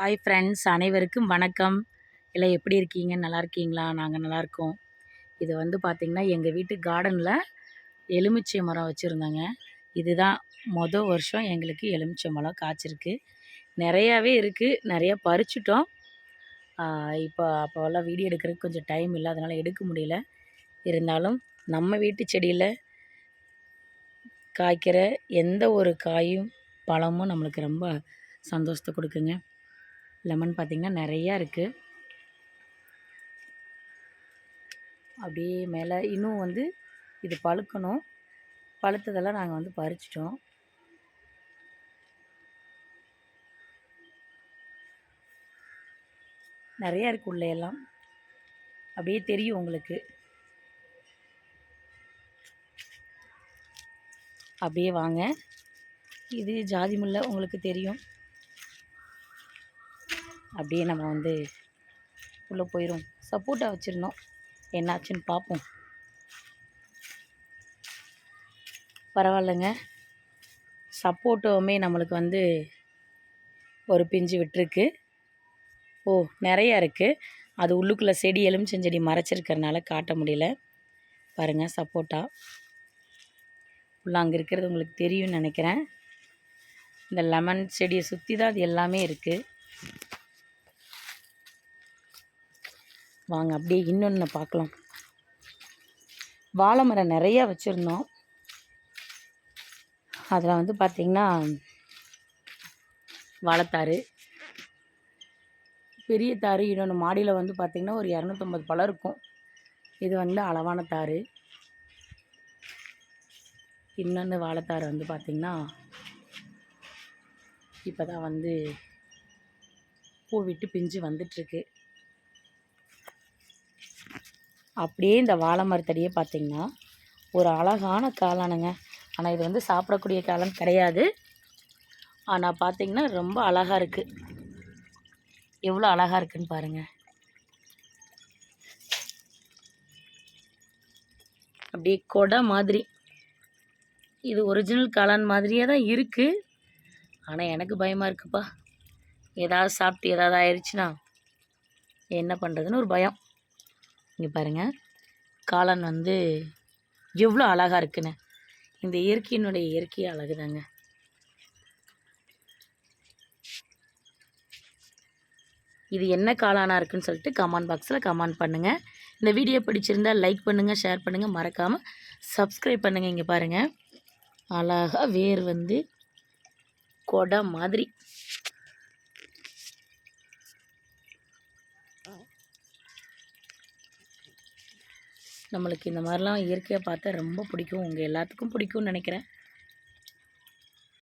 Hi friends அனைவருக்கும் வணக்கம். இல்லை எப்படி இருக்கீங்க? நல்லா இருக்கீங்களா? நாங்கள் நல்லாயிருக்கோம் இது வந்து பார்த்திங்கன்னா எங்கள் வீட்டு கார்டனில் எலுமிச்சை மரம் வச்சுருந்தோங்க. இதுதான் மொதல் வருஷம் எங்களுக்கு எலுமிச்சை மரம் காய்ச்சிருக்கு. நிறையாவே இருக்குது நிறையா பறிச்சிட்டோம். இப்போ அப்போல்லாம் வீடியோ எடுக்கிறதுக்கு கொஞ்சம் டைம் இல்லை. அதனால் எடுக்க முடியல. இருந்தாலும் நம்ம வீட்டு செடியில் காய்க்கிற எந்த ஒரு காயும் பழமும் நம்மளுக்கு ரொம்ப சந்தோஷத்தை கொடுக்குங்க. லெமன் பார்த்திங்கன்னா நிறையா இருக்குது அப்படியே மேலே இன்னும் வந்து இது பழுக்கணும். பழுத்ததெல்லாம் நாங்கள் வந்து பறிச்சிட்டோம். நிறையா இருக்குது உள்ள எல்லாம். அப்படியே தெரியும் உங்களுக்கு. அப்படியே வாங்க. இது ஜாதி முல்லை உங்களுக்கு தெரியும். அப்படியே நம்ம வந்து உள்ளே போயிடும் சப்போட்டா வச்சுருந்தோம். என்னாச்சுன்னு பார்ப்போம். பரவாயில்லைங்க. சப்போட்டோவுமே நம்மளுக்கு வந்து ஒரு பிஞ்சு விட்டுருக்கு. ஓ நிறையா இருக்குது அது உள்ளுக்குள்ளே செடி எலுமிச்சஞ்செடி மறைச்சிருக்கிறதுனால காட்ட முடியல. பாருங்கள் சப்போட்டா. உள்ள அங்கே இருக்கிறது உங்களுக்கு தெரியும்னு நினைக்கிறேன். இந்த லெமன் செடியை சுற்றி தான் அது எல்லாமே இருக்குது வாங்க அப்படியே இன்னொன்று பார்க்கலாம். வாழை மரம் நிறையா வச்சுருந்தோம். அதில் வந்து பார்த்திங்கன்னா வாழைத்தாறு பெரிய தாறு இன்னொன்று மாடியில் வந்து பார்த்திங்கன்னா ஒரு இரநூத்தம்பது பழம் இருக்கும். இது வந்து அளவான தாறு. இன்னொன்று வாழைத்தாறு வந்து பார்த்திங்கன்னா இப்போ தான் வந்து பூ விட்டு பிஞ்சு வந்துட்டுருக்கு. அப்படியே இந்த வாழை மரத்தடியே பார்த்திங்கன்னா ஒரு அழகான காளானுங்க. ஆனால் இது வந்து சாப்பிடக்கூடிய காளான் கிடையாது. ஆனால் பார்த்திங்கன்னா ரொம்ப அழகாக இருக்குது எவ்வளோ அழகாக இருக்குன்னு பாருங்கள் அப்படியே கொடை மாதிரி. இது ஒரிஜினல் காளான் மாதிரியே தான் இருக்குது ஆனால் எனக்கு பயமாக இருக்குப்பா. ஏதாவது சாப்பிட்டு ஏதாவது ஆயிடுச்சுன்னா என்ன பண்ணுறதுன்னு ஒரு பயம். இங்கே பாருங்கள் காளான் வந்து எவ்வளோ அழகாக இருக்குன்னு. இந்த இயற்கையினுடைய இயற்கையே அழகு தாங்க இது என்ன காளானாக இருக்குன்னு சொல்லிட்டு கமெண்ட் பாக்ஸில் கமெண்ட் பண்ணுங்கள் இந்த வீடியோ பிடிச்சிருந்தால் லைக் பண்ணுங்கள் ஷேர் பண்ணுங்கள் மறக்காமல் சப்ஸ்கிரைப் பண்ணுங்கள் இங்கே பாருங்கள் அழகாக வேர் வந்து கொடை மாதிரி. நம்மளுக்கு இந்த மாதிரிலாம் இயற்கையாக பார்த்தா ரொம்ப பிடிக்கும். உங்கள் எல்லாத்துக்கும் பிடிக்கும்னு நினைக்கிறேன்.